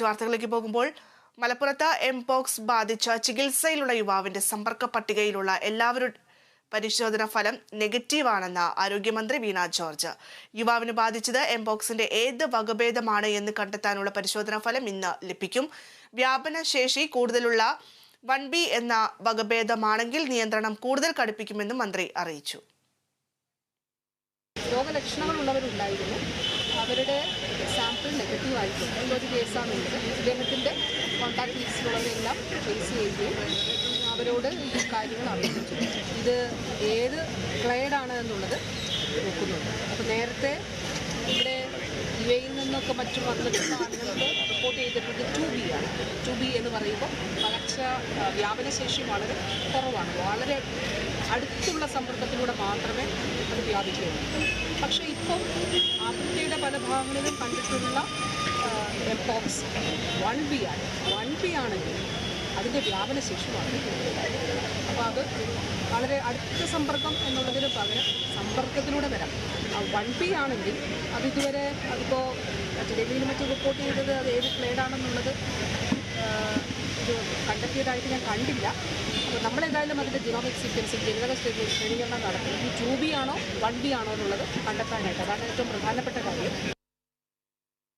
മറ്റു വാർത്തകളിലേക്ക് പോകുമ്പോൾ മലപ്പുറത്ത് എംപോക്സ് ബാധിച്ച ചികിത്സയിലുള്ള യുവാവിന്റെ സമ്പർക്ക പട്ടികയിലുള്ള എല്ലാവരുടെ പരിശോധന ഫലം നെഗറ്റീവാണെന്ന് ആരോഗ്യമന്ത്രി വീണ ജോർജ്. യുവാവിന് ബാധിച്ചത് എംപോക്സിന്റെ ഏത് വകഭേദമാണ് എന്ന് കണ്ടെത്താനുള്ള പരിശോധനാ ഫലം ഇന്ന് ലഭിക്കും. വ്യാപന ശേഷി കൂടുതലുള്ള വൺ ബി എന്ന വകഭേദമാണെങ്കിൽ നിയന്ത്രണം കൂടുതൽ കടുപ്പിക്കുമെന്നും മന്ത്രി അറിയിച്ചു. രോഗലക്ഷണങ്ങളുള്ളവരുണ്ടായിരുന്നു. അവരുടെ സാമ്പിൾ നെഗറ്റീവ് ആയിട്ടുണ്ട് ഒരു കേസാണുള്ളത് ഇദ്ദേഹത്തിന്റെ കോൺടാക്ട് ലിസ്റ്റിലുള്ളവരെല്ലാം ട്രേസ് ചെയ്യുകയും അവരോട് ഈ കാര്യങ്ങൾ അറിയിച്ചു. ഇത് ഏത് ക്ലേഡാണ് എന്നുള്ളത് നോക്കുന്നുണ്ട്. അപ്പോൾ നേരത്തെ ഇവിടെ യു എയിൽ നിന്നൊക്കെ മറ്റും വന്നിട്ടുള്ള ആളുകൾക്ക് റിപ്പോർട്ട് ചെയ്തിട്ടുള്ളത് ടു ബി ആണ്. ടു ബി എന്ന് പറയുമ്പോൾ പകർച്ച ആ, വ്യാപനശേഷി വളരെ കുറവാണ്. വളരെ അടുത്തുള്ള സമ്പർക്കത്തിലൂടെ മാത്രമേ അത് വ്യാപിക്കുകയുള്ളൂ. പക്ഷേ ഇപ്പം ആഫ്രിക്കയുടെ പല ഭാഗങ്ങളിലും കണ്ടിട്ടുള്ള എംപോക്സ് വൺ ബി ആണ്. വൺ ബി ആണെങ്കിൽ അതിന്റെ വ്യാപനശേഷി വളരെ കൂടുതലായിരിക്കും അപ്പോൾ അത് വളരെ അടുത്ത സമ്പർക്കം എന്നുള്ളതിന് പകരം സമ്പർക്കത്തിലൂടെ വരാം. വൺ ബി ആണെങ്കിൽ അതിതുവരെ ഇതുവരെ അതിപ്പോൾ ഡൽഹിയിൽ മറ്റും റിപ്പോർട്ട് ചെയ്തത് അത് ഏത് ക്ലേഡാണെന്നുള്ളത് ഇത് കണ്ടെത്തിയതായിട്ട് ഞാൻ കണ്ടില്ല. അപ്പോൾ നമ്മളെന്തായാലും അതിന്റെ ജിനോമിക് സീക്വൻസിങ് ജനിതക ശ്രേണീകരണം നടത്തും. ഈ ടു ബി ആണോ വൺ ബി ആണോ എന്നുള്ളത് കണ്ടെത്താനായിട്ട് അതാണ് ഏറ്റവും പ്രധാനപ്പെട്ട കാര്യം.